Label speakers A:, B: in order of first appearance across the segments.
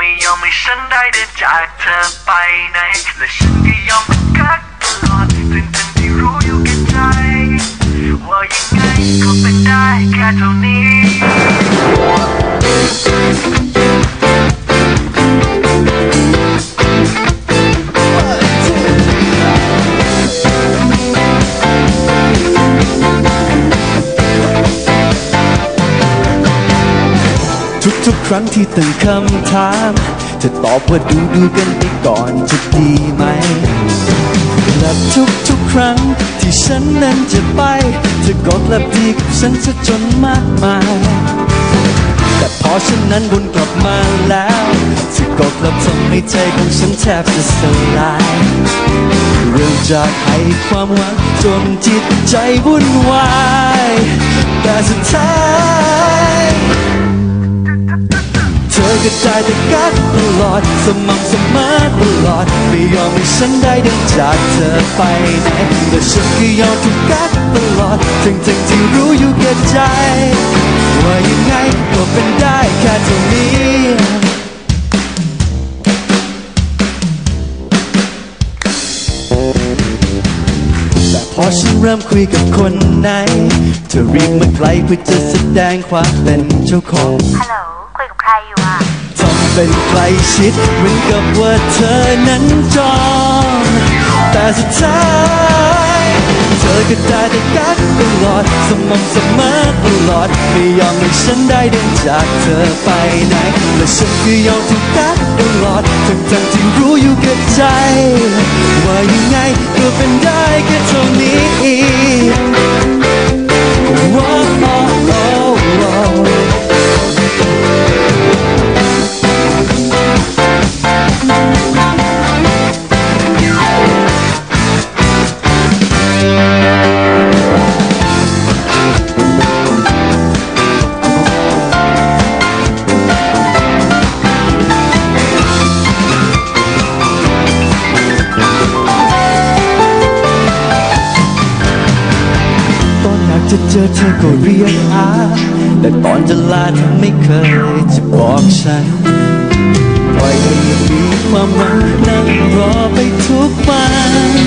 A: ไม่ยอมให้ฉันได้เดินจากเธอไปไหน และฉันก็ยอมมันกักตลอดทั้งทั้งที่รู้อยู่แก่ใจ ว่ายังไงก็เป็นได้แค่เท่านี้
B: ทุกๆ ครั้งที่ตั้งคำถามเธอตอบว่าดูดูกันไปก่อนจะดีไหมและทุกๆ ครั้งที่ฉันนั้นจะไปเธอก็กลับดีกับฉันซะจนมากมาย แต่พอฉันนั้นวนกลับมาแล้วเธอก็กลับทำให้ใจของฉันแทบจะสลายเริ่มจากให้ความหวังจนจิตใจวุ่นวายแต่สุดท้าย เธอก็ได้แต่กักตลอด สม่ำเสมอตลอด ไม่ยอมให้ฉันได้เดินจากเธอไปไหนแต่ฉันก็ยอมถูกกักตลอดทั้งทั้งที่รู้อยู่แก่ใจ ว่ายังไงก็เป็นได้แค่เท่านี้แต่พอฉันเริ่มคุยกับคนไหนเธอรีบมาไกลเพื่อจะแสดงความเป็นเจ้าของ
C: ฮั
B: เป็นใกล้ชิดเหมือนกับว่าเธอนั้นจองแต่สุดท้ายเธอก็ได้แต่กักตลอดสม่ำเสมอตลอดไม่ยอมให้ฉันได้เดินจากเธอไปไหนและฉันก็ยอมถูกกักตลอดทั้งทั้งที่รู้อยู่แกับใจ ว่ายังไงก็เป็นได้แค่เท่านี้ จะเจอเธอก็เรียกหา แต่ตอนจะลาเธอไม่เคยจะบอกฉันปล่อยให้ยังมีความหวังนั่งรอไปทุกวัน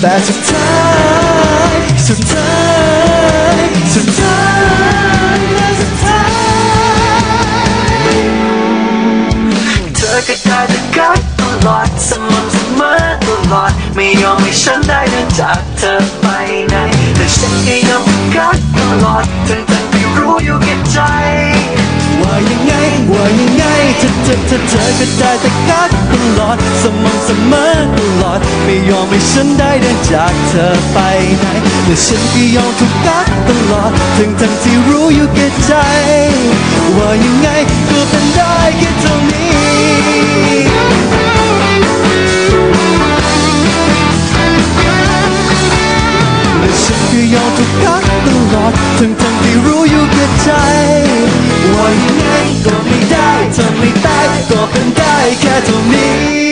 B: แต่สุดท้ายสุดท้ายสุดท้ายและสุดท้าย
A: เธอก็ได้แต่กักตลอดสม่ำเสมอตลอดไม่ยอมให้ฉันได้ จากเธอไปไหน แต่ฉันก็ยอมกักตลอดทั้งทั้งที่รู้อยู่แก่ใจ
B: ว่ายังไง ว่ายังไงเธอเธอเธอเธอก็ได้แต่กักตลอดสม่ำเสมอตลอด ไม่ยอมให้ฉันได้เดินจากเธอไปไหนและฉันก็ยอมถูกกักตลอดทั้งทั้งที่รู้อยู่แก่ใจ ว่ายังไง ทำไม่ได้เธอไม่ได้ก็เป็นได้แค่เท่านี้